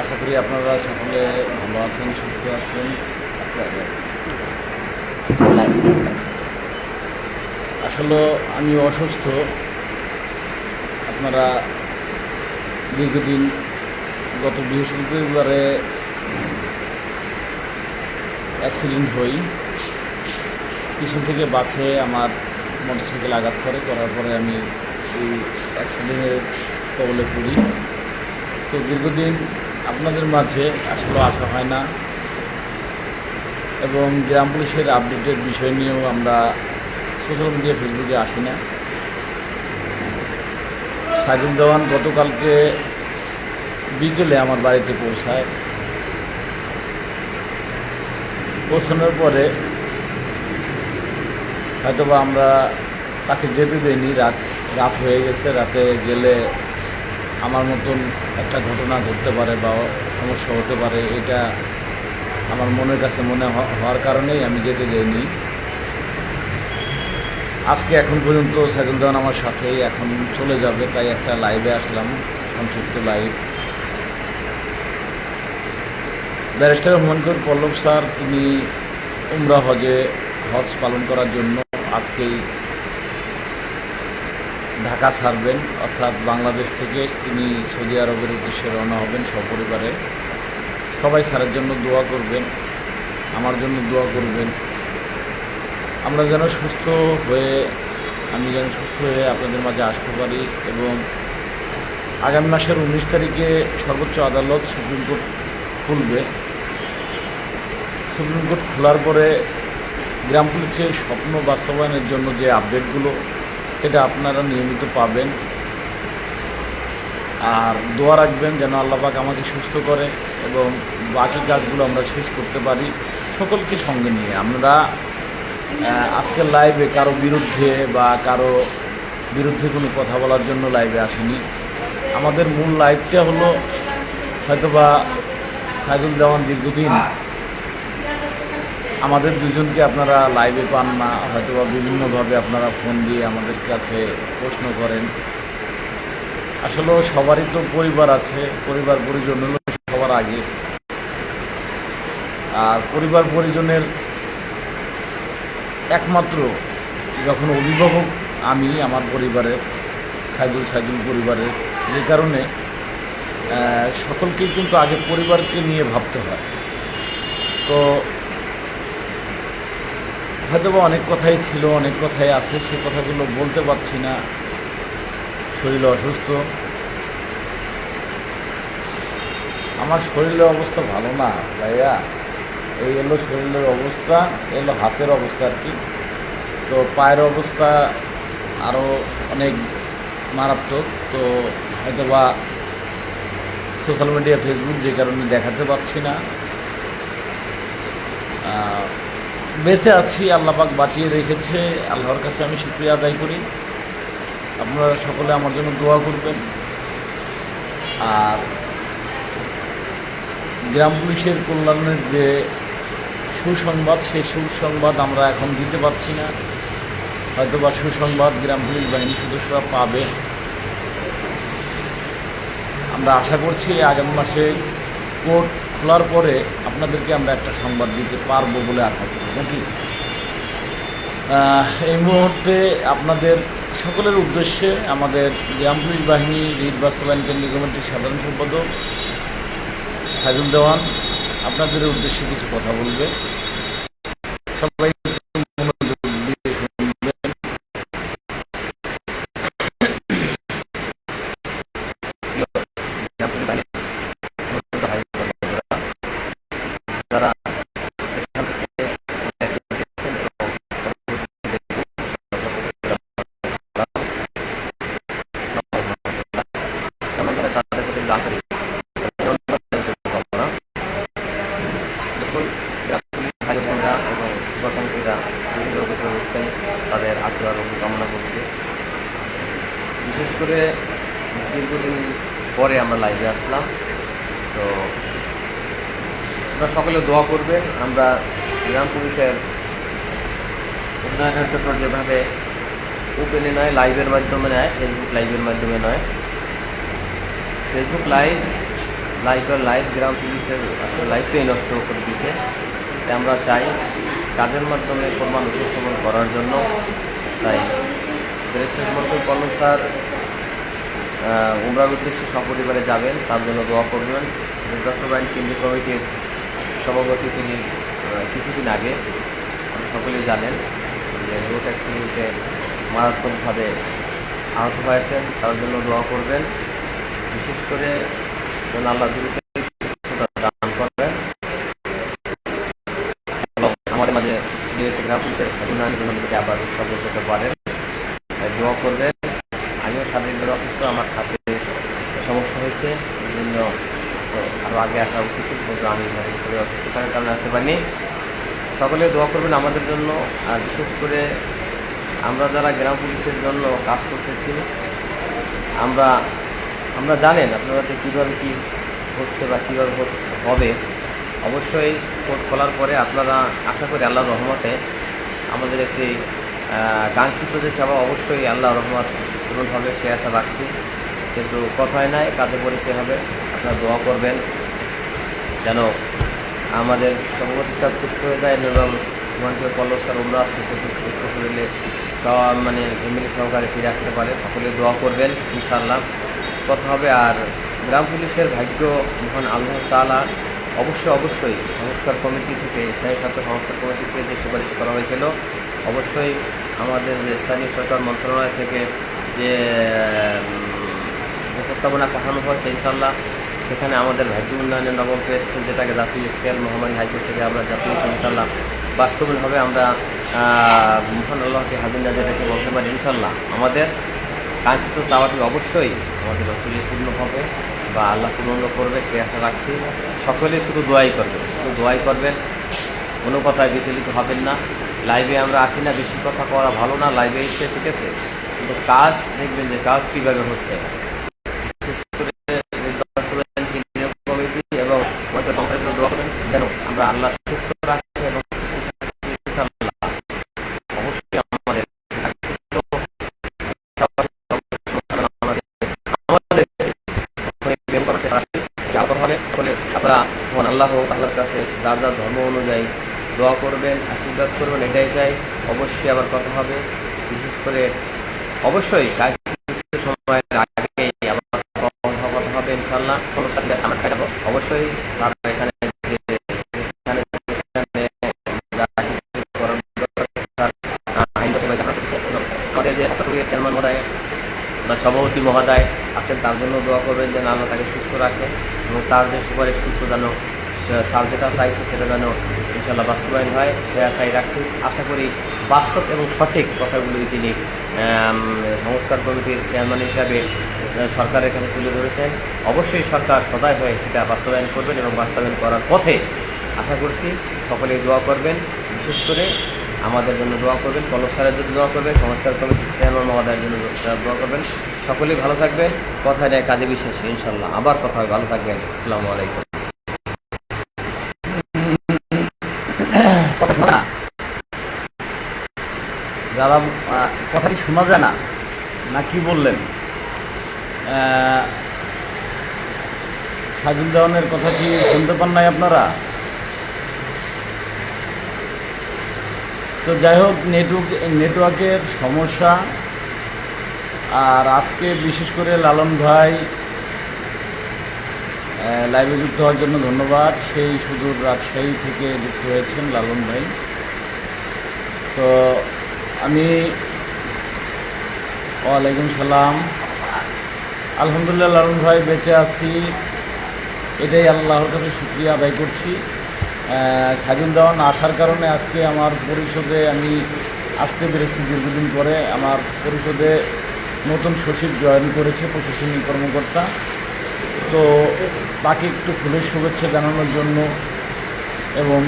আশা করি আপনারা সকলে ভালো আছেন, সুস্থ আছেন। আসলে আমি অসুস্থ। আপনারা দীর্ঘদিন গত বৃহস্পতিবারে অ্যাক্সিডেন্ট হই। পিছন থেকে বাসে আমার মোটরসাইকেল আঘাত করে, করার পরে আমি এই অ্যাক্সিডেন্টের কবলে পড়ি। তো দীর্ঘদিন আপনাদের মাঝে আসলে আসা হয় না। এবং গ্রাম পুলিশের আপডেটের বিষয় নিয়েও আমরা সোশ্যাল মিডিয়া ফেসবুকে আসি না। সাইদুল দেওয়ান গতকালকে বিকেলে আমার বাড়িতে পৌঁছায়। পৌঁছানোর পরে হয়তোবা আমরা তাকে যেতে দেইনি, রাত রাত হয়ে গেছে। রাতে গেলে আমার মতন একটা ঘটনা ঘটতে পারে বা সমস্যা হতে পারে, এটা আমার মনের কাছে মনে হওয়ার কারণেই আমি যেতে দেইনি। আজকে এখন পর্যন্ত সাইদুল দেওয়ান আমার সাথেই এখন চলে যাবে, তাই একটা লাইভে আসলাম, সংক্ষিপ্ত live barrister Humayun Pallab sir, তিনি উমরা হজে হজ পালন করার জন্য আজকেই ঢাকা ছাড়বেন, অর্থাৎ বাংলাদেশ থেকে তিনি সৌদি আরবের উদ্দেশ্যে রওনা হবেন সপরিবারে। সবাই স্যারের জন্য দোয়া করবেন, আমার জন্য দোয়া করবেন। আমরা যেন সুস্থ হয়ে, আমি যেন সুস্থ হয়ে আপনাদের মাঝে আসতে পারি এবং আগামী মাসের উনিশ তারিখে সর্বোচ্চ আদালত সুপ্রিম কোর্ট খুলবে। সুপ্রিম কোর্ট খোলার পরে গ্রাম পুলিশের স্বপ্ন বাস্তবায়নের জন্য যে আপডেটগুলো এটা আপনারা নিয়মিত পাবেন। আর দোয়া রাখবেন যেন আল্লাপাক আমাকে সুস্থ করে এবং বাকি কাজগুলো আমরা শেষ করতে পারি সকলকে সঙ্গে নিয়ে। আমরা আজকের লাইভে কারও বিরুদ্ধে বা কারও বিরুদ্ধে কোনো কথা বলার জন্য লাইভে আসিনি। আমাদের মূল লাইভটা হলো হয়তোবা সাইদুল দেওয়ান দীর্ঘদিন আমাদের দুজনকে আপনারা লাইভে পান না, হয়তোবা বিভিন্নভাবে আপনারা ফোন দিয়ে আমাদের কাছে প্রশ্ন করেন। আসলে সবারই তো পরিবার আছে, পরিবার পরিজন হলো সবার আগে। আর পরিবার পরিজনের একমাত্র যখন অভিভাবক আমি, আমার পরিবারের, সাইদুল সাইদুল পরিবারের, যে কারণে সকলকেই কিন্তু আগে পরিবারকে নিয়ে ভাবতে হয়। তো হয়তো বা অনেক কথাই ছিল, অনেক কথাই আছে, সে কথাগুলো বলতে পারছি না। শরীর অসুস্থ। আমার শরীরের অবস্থা ভালো না, ভাইয়া। এই এলো শরীরের অবস্থা এলো হাতের অবস্থা আর কি। তো পায়ের অবস্থা আরও অনেক মারাত্মক, তো হয়তো বা সোশ্যাল মিডিয়া ফেসবুক যে কারণে দেখাতে পারছি না। বেঁচে আছি, আল্লাপাক বাঁচিয়ে রেখেছে। আল্লাহর কাছে আমি শুক্রিয়া আদায় করি। আপনারা সকলে আমার জন্য দোয়া করবেন। আর গ্রাম পুলিশের কল্যাণের যে সুসংবাদ, সেই সুসংবাদ আমরা এখন দিতে পারছি না। হয়তো বা সুসংবাদ গ্রাম পুলিশ বাহিনীর সদস্যরা পাবে। আমরা আশা করছি আগামী মাসে কোর্ট খোলার পরে আপনাদেরকে আমরা একটা সংবাদ দিতে পারব বলে আশা করি, নাকি? এই মুহূর্তে আপনাদের সকলের উদ্দেশ্যে আমাদের গ্রাম পুলিশ বাহিনী, রিট বাস্তবায়ন কেন্দ্রীয় কমিটির সাধারণ সম্পাদক সাইদুল দেওয়ান, আপনাদের উদ্দেশ্যে কিছু কথা বলবে। সবাই একটু মনোযোগ দিয়ে শুনবেন। যারা আমাদের তাদের প্রতি আন্তরিক ধন্যবাদ শুভকামনা। যখন গ্রামীণ ভাই বোনরা এবং শুভাকাঙ্ক্ষীরা বিভিন্ন অগ্রসর হচ্ছেন তাদের আশু আরোগ্য কামনা করছি বিশেষ করে দীর্ঘদিন আমরা লাইভে আসলাম। তো আপনারা সকলে দোয়া করবেন। আমরা গ্রাম পুলিশের উন্নয়নের জন্য যেভাবে ওপেনে নয় লাইভের মাধ্যমে নয় ফেসবুক লাইভের মাধ্যমে নয়। ফেসবুক লাইভ লাইফের লাইভ গ্রাম পুলিশের আসলে লাইফটাই নষ্ট করে তাই আমরা চাই কাজের মাধ্যমে প্রমাণ উপস্থাপন করার জন্য। তাই ব্যারিস্টার মন্ত্রী আহ, উমরার উদ্দেশ্যে সপরিবারে যাবেন, তার জন্য দোয়া করবেন। বাস্তবায়ন কেন্দ্রীয় কমিটির সভাপতি তিনি কিছুদিন আগে সকলেই জানেন যে রোড অ্যাক্সিডেন্টে মারাত্মকভাবে আহত হয়েছেন, তার জন্য দোয়া করবেন। বিশেষ করে আল্লাহ দ্রুত দান করবেন। এবং আমাদের মাঝে যে পুলিশের উন্নয়নের জন্য আবার উৎসর্গ করতে পারেন। দোয়া করবেন আমিও শারীরিকভাবে অসুস্থ আমার হাতে সমস্যা হয়েছে এই জন্য আরও আগে আসা উচিত ছিল, কিন্তু আমি অসুস্থ থাকার কারণে আসতে পারিনি। সকলে দোয়া করবেন আমাদের জন্য আর বিশেষ করে আমরা যারা গ্রাম পুলিশের জন্য কাজ করতেছি আমরা আমরা জানেন আপনারা যে কীভাবে কী হচ্ছে বা কীভাবে হবে। অবশ্যই কোর্ট খোলার পরে আপনারা আশা করি আল্লাহর রহমতে আমাদের একটি কাঙ্ক্ষিত যে সেবা অবশ্যই আল্লাহ রহমত পূরণ হবে সে আশা রাখছি। কিন্তু কথায় নাই কাজে পরিচয় হবে। আপনারা দোয়া করবেন। যেন আমাদের সভাপতি স্যার সুস্থ হয়ে যায় এবং মন্ত্রী পল্লব স্যার ওমরা শেষে সুস্থ শরীরে সব মানে ফ্যামিলি সহকারে ফিরে আসতে পারে। সকলে দোয়া করবেন, ইনশাআল্লাহ। কথা হবে আর গ্রাম পুলিশের ভাগ্য মহান আল্লাহ তালা অবশ্যই অবশ্যই সংস্কার কমিটি থেকে স্থানীয় সরকার সংস্কার কমিটি থেকে যে সুপারিশ করা হয়েছিল, অবশ্যই আমাদের যে স্থানীয় সরকার মন্ত্রণালয় থেকে যে উপস্থাপনা পাঠানো হয়েছে ইনশাল্লাহ সেখানে আমাদের ভাগ্য উন্নয়নের নবম স্কেল যেটাকে জাতীয় স্কেল মহামারী হাইকোর্ট থেকে আমরা জাতীয় ইনশাল্লাহ বাস্তবায়ন হবে আমরা মহান আল্লাহকে হাজির না যেটাকে বলতে পারি ইনশাল্লাহ আমাদের কাঙ্ক্ষিত চাওয়াটি অবশ্যই আমাদের অচিরে পূর্ণ হবে বা আল্লাহ পূর্ণ করবে সে আশা রাখছি। সকলে শুধু দোয়াই করবে শুধু দোয়াই করবেন। কোনো কথায় বিচলিত হবেন না। লাইভে আমরা আসি না, বেশি কথা করা ভালো না লাইভে এসে, ঠিক আছে? কিন্তু কাজ দেখবেন যে কাজ কীভাবে হচ্ছে বিশেষ করে বাস্তবায়ন কেন্দ্রীয় কমিটি এবং মন্ত্রী সংসদের জন্য দোয়া করবেন যেন আমরা আল্লাহ সুস্থ রাখি এবং সুস্থ থাকি ইনশাআল্লাহ। অবশ্যই আমাদের কাঙ্ক্ষিত আমাদের আমাদের বের করার চেষ্টা আছে। যাওয়া হবে ফলে মহান আল্লাহ আল্লাহর কাছে যার যার ধর্ম অনুযায়ী দোয়া করবেন, আশীর্বাদ করবেন, এটাই চাই। অবশ্যই আবার কথা হবে। বিশেষ করে অবশ্যই সময়ের আগে আবার কথা হবে ইনশাল্লাহ কোনো সাথে আমরা খাই যাব অবশ্যই স্যার এখানে সভাপতি মহোদয় আছেন, তার জন্য দোয়া করবেন যেন আল্লাহ তাকে সুস্থ রাখে এবং তার যে সুপারিশ টুকু যেন স্যার যেটা চাইছে সেটা যেন ইনশাল্লাহ বাস্তবায়ন হয়, সে আশাই রাখছি। আশা করি বাস্তব এবং সঠিক কথাগুলোই তিনি সংস্কার কমিটির চেয়ারম্যান হিসাবে সরকারের কাছে তুলে ধরেছেন। অবশ্যই সরকার সদায় হয়ে সেটা বাস্তবায়ন করবেন এবং বাস্তবায়ন করার পথে আশা করছি সকলেই দোয়া করবেন। বিশেষ করে আমাদের জন্য দোয়া করবেন, কলব স্যারের জন্য দোয়া করবেন, সংস্কার কমিটির চেয়ারম্যান মহোদয়ের জন্য দোয়া করবেন। সকলেই ভালো থাকবেন। কথা নেয় কাজে বিশ্বাসী ইনশাল্লাহ আবার কথা হয় ভালো থাকবেন। আসসালামু আলাইকুম। যারা কথাটি শোনা যায় না না কি বললেন? সাজুল দেওয়ানের কথা কি শুনতে পান নাই আপনারা? তো যাই হোক, নেটওয়ার্ক, নেটওয়ার্কের সমস্যা আর আজকে বিশেষ করে লালন ভাই লাইভে যুক্ত হওয়ার জন্য ধন্যবাদ। সেই সুদূর রাজশাহী থেকে যুক্ত হয়েছেন লালন ভাই। তো আমি ওয়ালাইকুম সালাম। আলহামদুলিল্লাহ লালন ভাই বেঁচে আছি। এটাই আল্লাহর কাছে শুক্রিয়া আদায় করছি। সাজুল দেওয়ান আসার কারণে আজকে আমার পরিষদে আমি আসতে পেরেছি দীর্ঘদিন পরে। আমার পরিষদে নতুন সচিব জয়েন করেছে প্রশাসনিক কর্মকর্তা। তো তাকে একটু ফুলের শুভেচ্ছা জানানোর জন্য এবং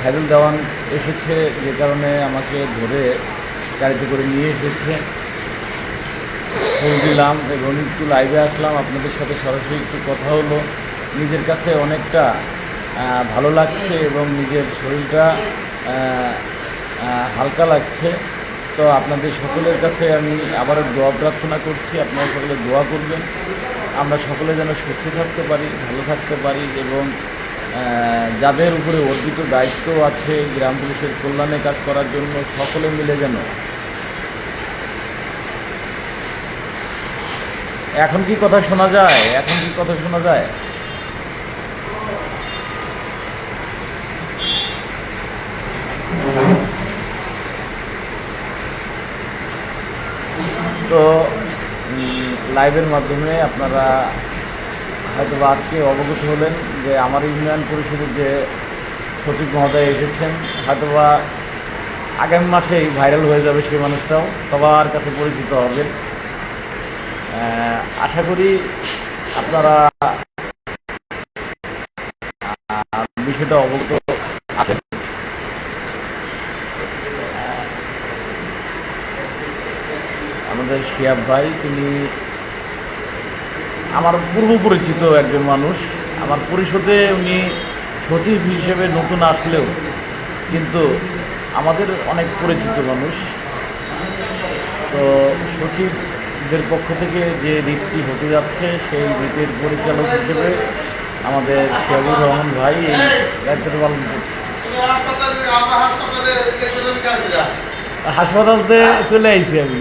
সাইদুল দেওয়ান এসেছে যে কারণে আমাকে ধরে গাড়িতে করে নিয়ে এসেছে। ফুল দিলাম এবং একটু লাইভে আসলাম। আপনাদের সাথে সরাসরি একটু কথা হলো। নিজের কাছে অনেকটা ভালো লাগছে এবং নিজের শরীরটা হালকা লাগছে। তো আপনাদের সকলের কাছে আমি আবারও দোয়া প্রার্থনা করছি, আপনারা সকলে দোয়া করবেন। আমরা সকলে যেন সুস্থ থাকতে পারি, ভালো থাকতে পারি এবং যাদের উপরে অর্পিত দায়িত্ব আছে গ্রাম পুলিশের কল্যাণে কাজ করার জন্য, সকলে মিলে যেন এখন কি কথা শোনা যায়? এখন কি কথা শোনা যায়? তো লাইভের মাধ্যমে আপনারা হয়তো বা আজকে অবগত হলেন যে আমার ইউনিয়ন পরিষদের যে সচিব মহোদয় এসেছেন, হয়তোবা আগামী মাসেই ভাইরাল হয়ে যাবে সেই মানুষটাও, সবার কাছে পরিচিত হবে। আশা করি আপনারা বিষয়টা অবগত আছেন আমাদের শিয়াব ভাই তিনি আমার পূর্ব পরিচিত একজন মানুষ। আমার পরিষদে উনি সচিব হিসেবে নতুন আসলেও কিন্তু আমাদের অনেক পরিচিত মানুষ। তো সচিবদের পক্ষ থেকে যে রিটটি হতে যাচ্ছে সেই রিটের পরিচালক হিসেবে আমাদের শিয়াবুর রহমান ভাই এই দায়িত্বটা পালন হাসপাতালতে চলে আইছি আমি।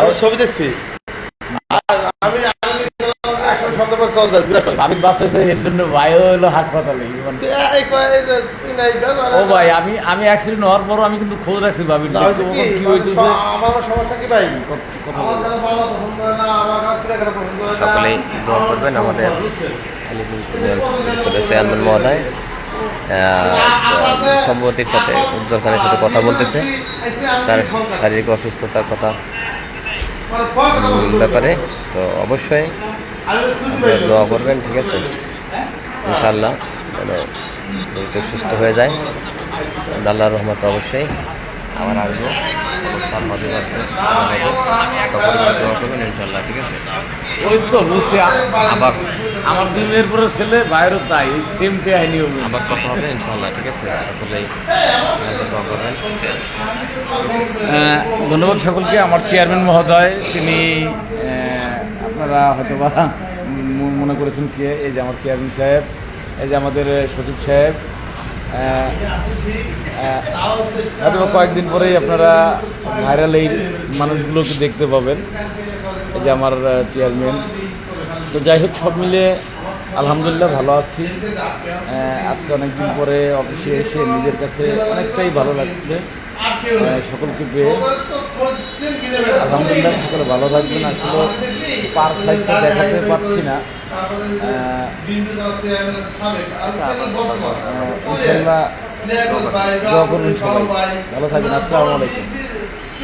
আমি ছবি দেখছি। আমি এর জন্য ভাইও হাসপাতালে ও ভাই আমি আমি অ্যাক্সিডেন্ট হওয়ার পরও আমি কিন্তু খোঁজ রাখছি ভাবি না, কি? কি মানে আমার সমস্যা কি ভাই? কথা আমার বলো। যেন বাংলা পছন্দ না আমার কাছে লেখাটা পছন্দ না। সকলেই দোয়া করবেন আমাদের আলিপুর পরিষদের চেয়ারম্যান মহোদয় সম্মতির সাথে উজ্জ্বল খানের সাথে কথা বলতেছে। তার শারীরিক অসুস্থতার কথা ব্যাপারে, তো অবশ্যই দোয়া করবেন, ঠিক আছে? ইনশাল্লাহ মানে সুস্থ হয়ে যায়। আল্লাহ রহমত অবশ্যই। আবার আসব। সাংবাদিক আছে দোয়া করবেন ইনশাল্লাহ ঠিক আছে? ওই তো বুঝছি আবার। আমার দুই মেয়ের পরে ছেলে বাইরেও তাই সেম কাহিনী হবে। আবার কথা হবে ইনশাল্লাহ ঠিক আছে? সকলেই দোয়া করবেন। ধন্যবাদ সকলকে। আমার চেয়ারম্যান মহোদয় তিনি আপনারা হয়তো বা মনে করেছেন কে? এই যে আমার চেয়ারম্যান সাহেব এই যে আমাদের সচিব সাহেব হয়তো কয়েকদিন পরেই আপনারা ভাইরাল এই মানুষগুলোকে দেখতে পাবেন। এই যে আমার চেয়ারম্যান তো যাই হোক, সব মিলে আলহামদুলিল্লাহ ভালো আছি। আজকে অনেকদিন পরে অফিসে এসে নিজের কাছে অনেকটাই ভালো লাগছে সকলকে পেয়ে। আলহামদুলিল্লাহ, সকলে ভালো থাকবেন। আসলে পার্ক লাইফ দেখাতে পারছি না। ইনশাল্লাহ ভালো থাকবেন, আসসালামু আলাইকুম।